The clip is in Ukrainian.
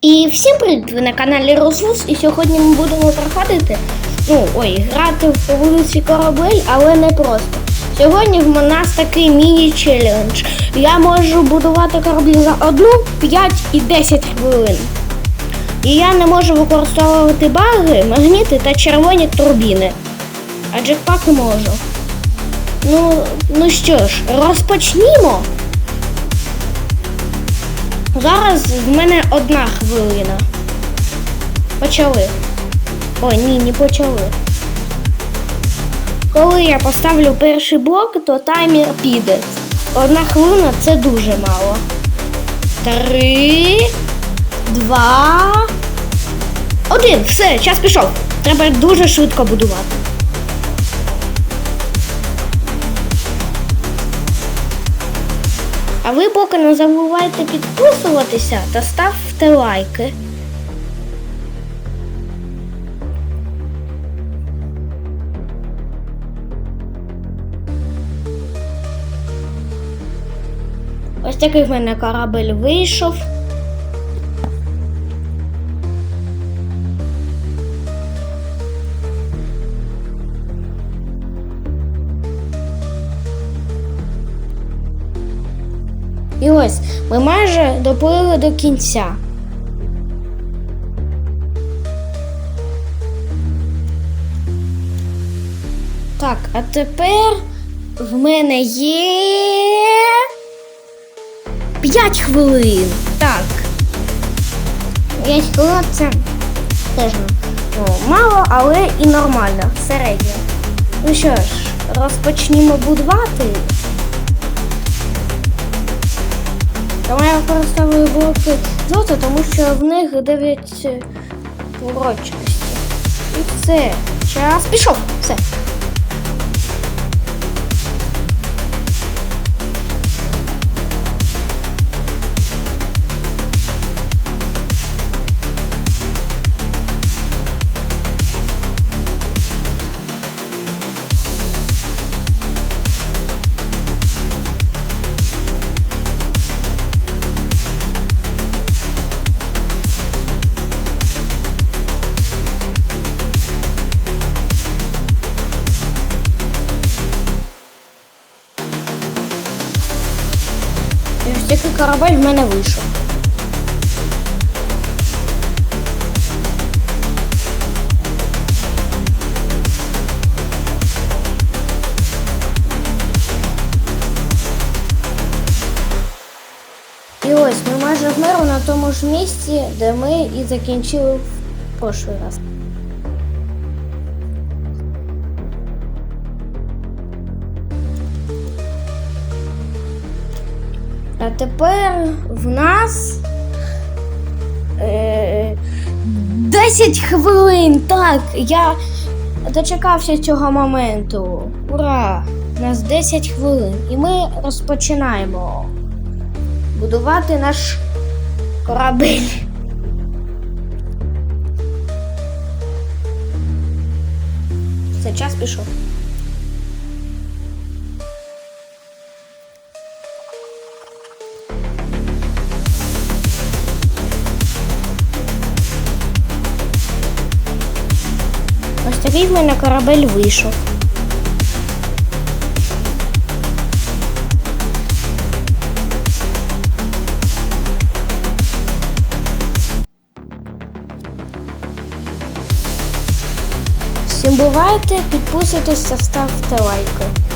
І всім привіт! Ви на каналі Рослус, і сьогодні ми будемо проходити, ну, ой, грати в вулиці корабель, але не просто. Сьогодні в нас такий міні-челендж. Я можу будувати кораблі за 1, 5 і 10 хвилин. І я не можу використовувати баги, магніти та червоні турбіни. А джекпак можу. Ну, ну що ж, розпочнімо. Зараз в мене одна хвилина. Почали. Ой, ні, не почали. Коли я поставлю перший блок, то таймер піде. Одна хвилина це дуже мало. Три, два, один. Все, час пішов. Треба дуже швидко будувати. А ви поки не забувайте підписуватися та ставте лайки. Ось такий в мене корабель вийшов. І ось ми майже доплили до кінця. Так, а тепер в мене є 5 хвилин. Так. 5 хвилин це теж ну, мало, але і нормально, середньо. Ну що ж, розпочнімо будувати. Тому я використовую блоки золота, тому що в них 9 прочності. І все. Час пішов. Все. І корабель в мене вийшов. І ось ми майже в миру на тому ж місці, де ми і закінчили в прошлий раз. Тепер в нас е, 10 хвилин. Так, я дочекався цього моменту. Ура! У нас 10 хвилин. І ми розпочинаємо будувати наш корабель. Це час пішов. Такий в мене корабель вийшов. Всім бувайте, підписуйтесь та ставте лайки.